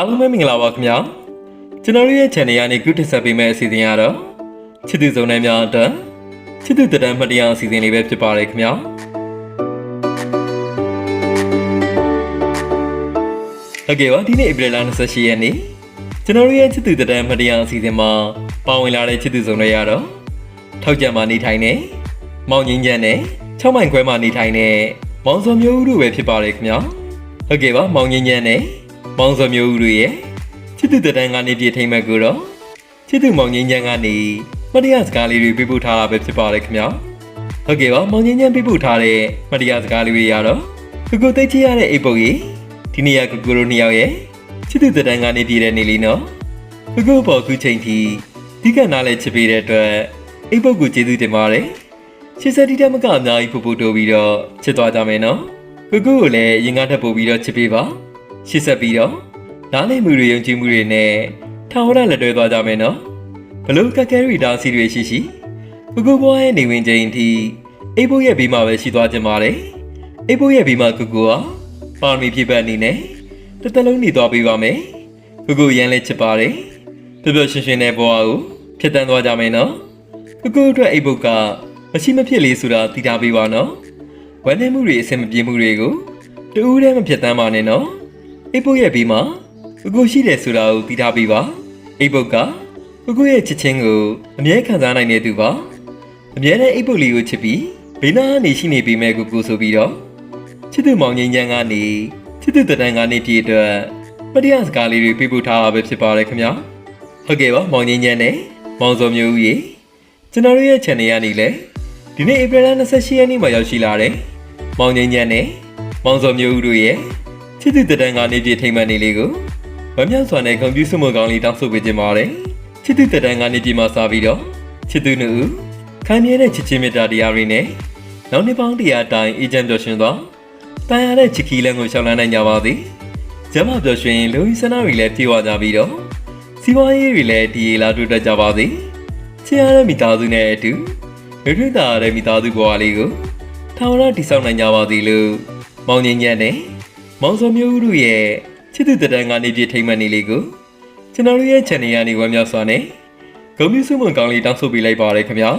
အားလုံးပဲမင်္ဂလာပါခင်ဗျာကျွန်တော်တို့ရဲ့ channel ကနေခုတင်ဆက်ပေးမယ့်အစီအစဉ်ကတော့ချစ်သူစုံနှမ်းများအတွက်ချစ်သူတဒံမှတ်တရအစီအစဉ်လေးပဲဖြစ်ပါတယ်ခင်ဗျာဟုတ်ကဲ့ပါဒီနေ့ဧပြီလ28ရက်နေ့ကျွန်တော်တို့ရဲ့ချစ်သူတဒံမှတ်တရအစီအစဉ်မှာပါဝင်လာတဲ့ချစ်သူစုံတွေကတော့ထောက်ကြံမှာနေထိုင်နေမောင်ငင်းချမ်းနဲ့6မိုင်ခွဲမှာနေထိုင်နေမောင်စောမျိုးဦးတို့ပဲဖြစ်ပါတယ်ခင်ဗျာဟုတ်ကဲ့ပါမောင်ငင်းချမ်းနဲ့ မောင်စောမျိုးဦးတို့ရဲ့ချစ်သူတဒန်းကနေပြည်ထိမ့်မဲ့ကိုတော့ချစ်သူမောင်ငင်းချမ်းကနေမတရားစကားလေးတွေပြပို့ထားတာပဲဖြစ်ပါတယ်ခင်ဗျာဟုတ်ကဲ့ပါမောင်ငင်းချမ်းပြပို့ထားတဲ့မတရားစကားလေးတွေရတော့ကိုကိုသိချရတဲ့အိပ်ပုတ်ကြီးဒီနေ့ရကိုကိုတို့နှစ်ယောက်ရဲ့ချစ်သူတဒန်းကနေပြည်တဲ့နေလေးနော်ကိုကိုပေါ်ခုချိန်ထိဒီကနားလဲချစ်ပေးတဲ့အတွက်အိပ်ပုတ်ကိုကျေးဇူးတင်ပါတယ်ချစ်စတီတက်မကအများကြီးပို့ပို့တိုးပြီးတော့ချစ်သွားကြမယ်နော်ကိုကိုကိုလည်းရင်ကားထပ်ပို့ပြီးတော့ချစ်ပေးပါ ရှစ်ဆက်ပြီးတော့နားလည်မှုတွေယုံကြည်မှုတွေနဲ့ထောင်ဝရလက်တွဲသွားကြမယ်နော်ဘလို့ကက်ကဲရီတာစီတွေရှိရှိကိုကိုဘွားရဲ့နေဝင်ချိန်အထိအိပ်ဖို့ရဲ့ဘေးမှာပဲရှိသွားကြပါလေအိပ်ဖို့ရဲ့ဘေးမှာကိုကိုကပါရမီဖြည့်ပတ်အနေနဲ့တစ်သက်လုံးနေသွားပေးပါမယ်ကိုကိုရန်လဲချစ်ပါတယ်ပျော်ပျော်ရွှင်ရွှင်တဲ့ဘွားကိုဖြစ်တန်းသွားကြမယ်နော်ကိုကိုအတွက်အိပ်ဖို့ကမရှိမဖြစ်လေးဆိုတာသိထားပေးပါနော်ဝမ်းနည်းမှုတွေအဆင်မပြေမှုတွေကိုတူးတည်းမဖြစ်တမ်းပါနဲ့နော် အိပ်ပုတ်ရဲ့ဘေးမှာကိုကိုရှိတယ်ဆိုတာကိုသိထားပြီးပါအိပ်ပုတ်ကကိုကိုရဲ့ချစ်ချင်းကိုအမြဲခံစားနိုင်တဲ့သူပါအမြဲတမ်းအိပ်ပုတ်လေးကိုချစ်ပြီးဘေးနားကနေရှိနေပေမဲ့ကိုကိုဆိုပြီးတော့ချစ်သူမောင်ငင်းချမ်းကနေချစ်သူတတန်ကနေပြည်အတွက်မတရားစကားလေးတွေပြပို့ထားတာပဲဖြစ်ပါတယ်ခင်ဗျာဟုတ်ကဲ့ပါမောင်ငင်းချမ်းနဲ့မောင်စောမျိုးဦးရေကျွန်တော်တို့ရဲ့ channel ကနေလည်းဒီနေ့ဧပြီလ28ရက်နေ့မှာရောက်ရှိလာတဲ့မောင်ငင်းချမ်းနဲ့မောင်စောမျိုးဦးတို့ရဲ့ ချစ်သူတဒန်းကနေပြထိမ့်မှန်နေလေးကိုဝမ်းမြောက်စွာနဲ့ဂုဏ်ပြုဆုမွန်ကောင်းလေးတောင်းဆိုပေးခြင်းပါတယ်ချစ်သူတဒန်းကနေပြမှာစားပြီးတော့ချစ်သူနှုတ်ခံမြဲတဲ့ချစ်ချင်းမေတ္တာတရားတွေနဲ့နောက်နှစ်ပေါင်းတရားအတိုင်းအေဂျင့်ပျော်ရွှင်သွားတန်ရတဲ့ချစ်ကီးလန်းကိုရှောင်လန်းနိုင်ကြပါသည်ကျမပျော်ရွှင်လူကြီးစနာတွေလည်းပြေဝကြပြီးတော့စီးပွားရေးတွေလည်းဒီလာတိုးတက်ကြပါသည်ချစ်ရတဲ့မိသားစုနဲ့အတူရွရွတာရတဲ့မိသားစုဘဝလေးကိုထာဝရတည်ဆောက်နိုင်ကြပါသည်လို့မောင်ငင်းညံ့နဲ့ မောင်စောမျိုးဦးတို့ရဲ့ချစ်သူတဒန်းကနေပြထိမ့်မှန်နေလေးကိုကျွန်တော်တို့ရဲ့ channel ကနေဝမ်းမြောက်စွာနဲ့ဂုဏ်ပြုဆုမွန်ကောင်းလေးတောင်းဆိုပေးလိုက်ပါရခင်ဗျာ